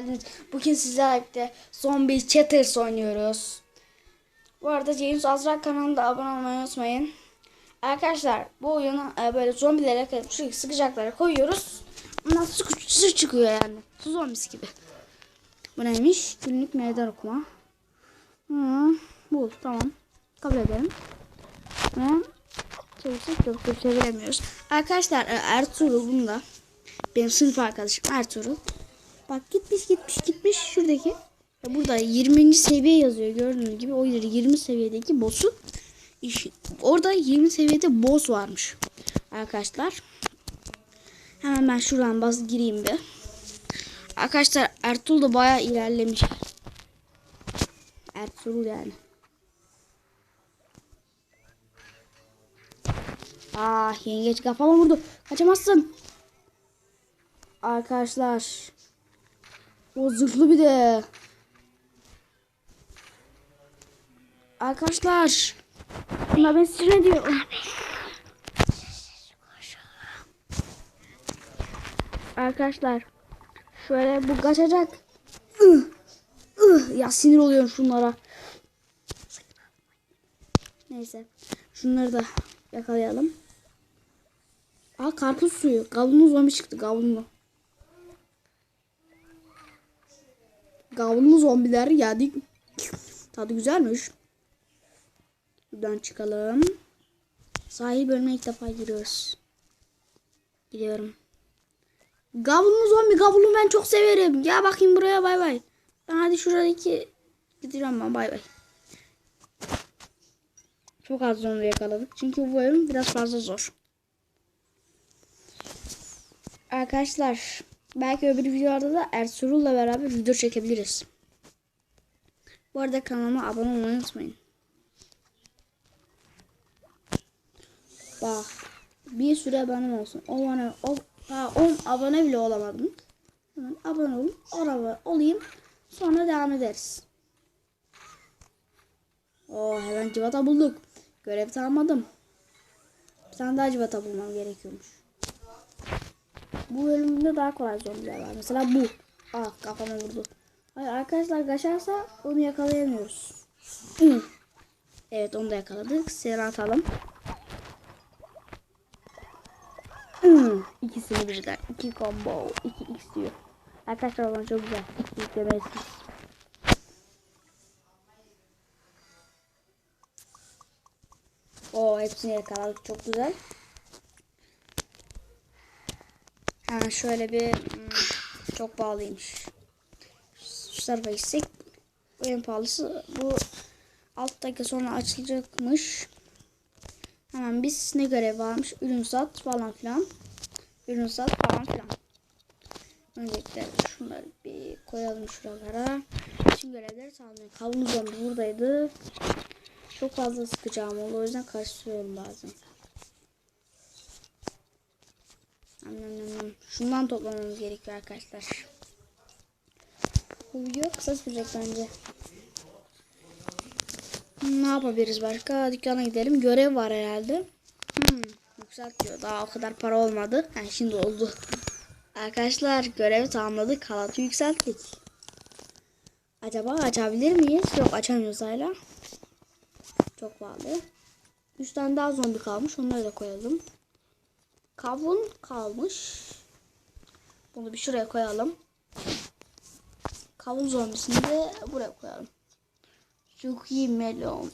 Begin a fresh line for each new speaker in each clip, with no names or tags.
geldiniz. Bugün sizlerle birlikte Zombie Chatters oynuyoruz. Bu arada James Azra kanalına abone olmayı unutmayın. Arkadaşlar bu oyunu e, böyle zombilere sürekli sıkacaklara koyuyoruz. Ondan sık, sık çıkıyor yani. Su zombisi gibi. Bu neymiş? Günlük meydan okuma. Hı, bu tamam. Kabul edelim. Ve çevirsek yok. Dur çeviremiyoruz. Arkadaşlar e, Ertuğrul bunda. Benim sınıf arkadaşım Ertuğrul. Bak gitmiş gitmiş gitmiş şuradaki. Ya burada 20. seviye yazıyor gördüğünüz gibi. O 20 seviyedeki boss'u orada 20 seviyede boss varmış. Arkadaşlar. Hemen ben şuradan bas gireyim bir. Arkadaşlar Ertuğrul da bayağı ilerlemiş. Ertuğrul yani. Ah yengeç kafama vurdu. Kaçamazsın. Arkadaşlar. O zırhlı bir de. Arkadaşlar. Bunlar beni sinir ediyor. Arkadaşlar. Şöyle bu kaçacak. Ya sinir oluyorum şunlara. Neyse. Şunları da yakalayalım. Aa karpuz suyu. Gavunlu zombi çıktı. Gavunlu. Gavunlu zombiler geldik. Tadı güzelmiş. Buradan çıkalım. Sahil bölümüne ilk defa giriyoruz. Gidiyorum. Gavunlu zombi gavunlu ben çok severim. Gel bakayım buraya bay bay. Ben hadi şuradaki gidiyorum ben bay bay. Çok az zombi yakaladık. Çünkü bu bölüm biraz fazla zor. Arkadaşlar belki öbür videolarda da Ertuğrul'la beraber video çekebiliriz. Bu arada kanalıma abone olmayı unutmayın. Bak bir süre abone olsun. Abone, ol, ha, 10 abone bile olamadım. Hemen abone olun. Oraya olayım. Sonra devam ederiz. Oo hemen civata bulduk. Görev tamamladım. Bir tane daha civata bulmam gerekiyormuş. Bu bölümde daha kolay zombiler var. Mesela bu. Ah kafama vurdu. Hayır arkadaşlar kaçarsa onu yakalayamıyoruz. Evet onu da yakaladık. Seni atalım. İkisini birden. İki combo. İki x diyor. Arkadaşlar bana çok güzel. Yüklemelisiniz. Oo hepsini yakaladık. Çok güzel. Hemen şöyle bir hmm, çok pahalıymış. Şu tarafa bu en pahalısı bu alt dakika sonra açılacakmış. Hemen biz ne görev varmış? Ürün sat falan filan. Ürün sat falan filan. Öncelikle şunları bir koyalım şuralara. Şimdi görevleri sağlayalım. Zombi buradaydı. Çok fazla sıkacağım oldu. O yüzden karıştırıyorum bazen. Şundan toplamamız gerekiyor arkadaşlar. Bu video kısa sürecek bence. Ne yapabiliriz başka? Dükkana gidelim. Görev var herhalde. Hmm. Daha o kadar para olmadı. Ha, şimdi oldu. Arkadaşlar görevi tamamladık. Halatı yükselttik. Acaba açabilir miyiz? Yok açamıyoruz hala. Çok pahalı. 3 tane daha zombi kalmış. Onları da koyalım. Kavun kalmış. Bunu bir şuraya koyalım. Kavun zombisini de buraya koyalım. İyi melon.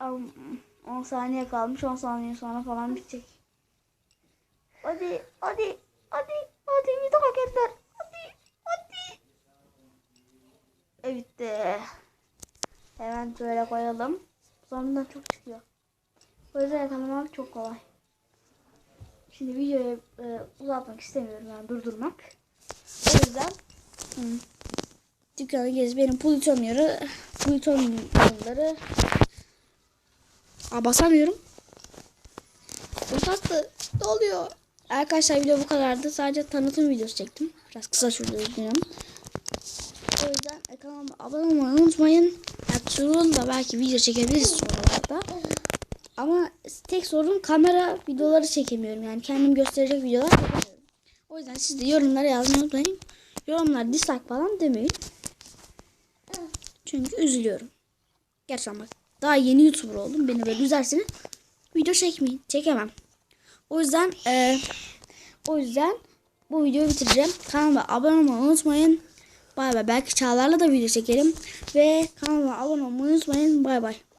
Am, 10 saniye kalmış. 10 saniye sonra falan bitecek. Hadi, hadi, hadi, hadi bir daha hareketler. Hadi, hadi. Evet de. Hemen şöyle koyalım. Zombiden çok çıkıyor. O yüzden yakalamak çok kolay. Şimdi videoyu e, uzatmak istemiyorum yani durdurmak. O yüzden hı, dükkanı gez benim Pluton yarı Pluton yolları Aa basamıyorum. Bastı. Ne oluyor? Arkadaşlar video bu kadardı. Sadece tanıtım videosu çektim. Biraz kısa sürdü üzgünüm. O yüzden kanalıma abone olmayı unutmayın. Ertuğrul da belki video çekebiliriz sonralarda. Ama tek sorun kamera videoları çekemiyorum. Yani kendim gösterecek videolar çekemiyorum. O yüzden siz de yorumlara yazmayı unutmayın. Yorumlar dislike falan demeyin. Çünkü üzülüyorum. Gerçekten bak daha yeni YouTuber oldum. Beni böyle üzerseniz video çekmeyin. Çekemem. O yüzden eee, o yüzden bu videoyu bitireceğim. Kanalıma abone olmayı unutmayın. Bay bay. Belki Çağlar'la da video çekerim. Ve kanalıma abone olmayı unutmayın. Bay bay.